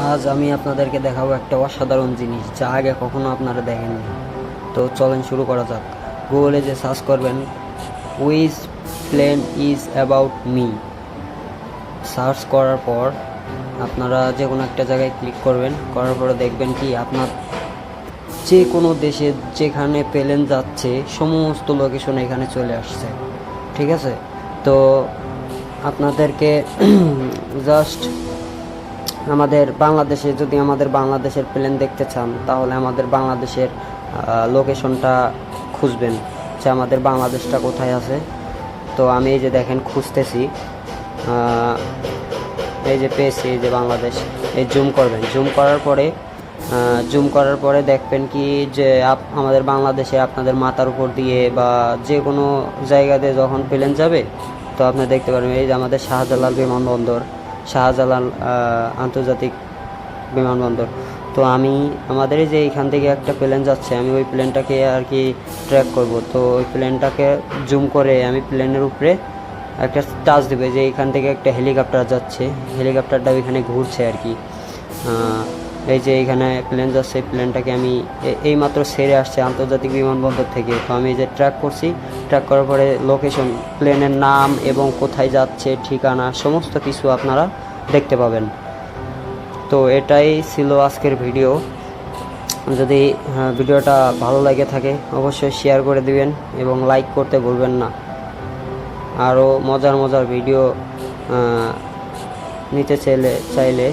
আজ আমি আপনাদেরকে দেখাবো একটা অসাধারণ জিনিস, যা আগে কখনো আপনারা দেখেননি। তো চলেন শুরু করা যাক। গুগলে যে সার্চ করবেন wiz plane is about me search করার পর আপনারা যে কোনো একটা জায়গায় ক্লিক করবেন। করার পরে দেখবেন কি, আপনার যে কোনো দেশে যেখানে প্লেন যাচ্ছে, সমস্ত লোকেশন এখানে চলে আসছে। ঠিক আছে? তো আপনাদেরকে জাস্ট আমাদের বাংলাদেশে, যদি আমাদের বাংলাদেশের প্লেন দেখতে চান, তাহলে আমাদের বাংলাদেশের লোকেশনটা খুঁজবেন যে আমাদের বাংলাদেশটা কোথায় আছে। তো আমি এই যে দেখেন, খুঁজতেছি। এই যে পেয়েছি, এই যে বাংলাদেশ। এই জুম করবেন। জুম করার পরে জুম করার পরে দেখবেন কি যে আমাদের বাংলাদেশে আপনাদের মাথার উপর দিয়ে বা যে কোনো জায়গাতে যখন প্লেন যাবে, তো আপনি দেখতে পারবেন, এই যে আমাদের শাহজালাল বিমানবন্দর। শাহজালাল আন্তর্জাতিক বিমানবন্দর। তো আমি, আমাদের যে এখান থেকে একটা প্লেন যাচ্ছে, আমি ওই প্লেনটাকে আর কি ট্র্যাক করব। তো ওই প্লেনটাকে জুম করে আমি প্লেনের উপরে একটা টাচ দেবে, যে এখান থেকে একটা হেলিকপ্টার যাচ্ছে। হেলিকপ্টারটা ওইখানে ঘুরছে আর কি। এই যে এইখানে প্লেন যাচ্ছে, এই প্লেনটাকে আমি এ- এইমাত্র সেরে আসছে আন্তর্জাতিক বিমানবন্দর থেকে। তো আমি যে ট্র্যাক করছি ট্র্যাক করার পরে লোকেশন প্লেনের নাম এবং কোথায় যাচ্ছে, ঠিকানা, সমস্ত কিছু আপনারা দেখতে পাবেন। তো এটাই ছিল আজকের ভিডিও যদি ভিডিওটা ভালো লাগে থাকে, অবশ্যই শেয়ার করে দিবেন এবং লাইক করতে ভুলবেন না। আরও মজার মজার ভিডিও নিতে চাইলে চাইলে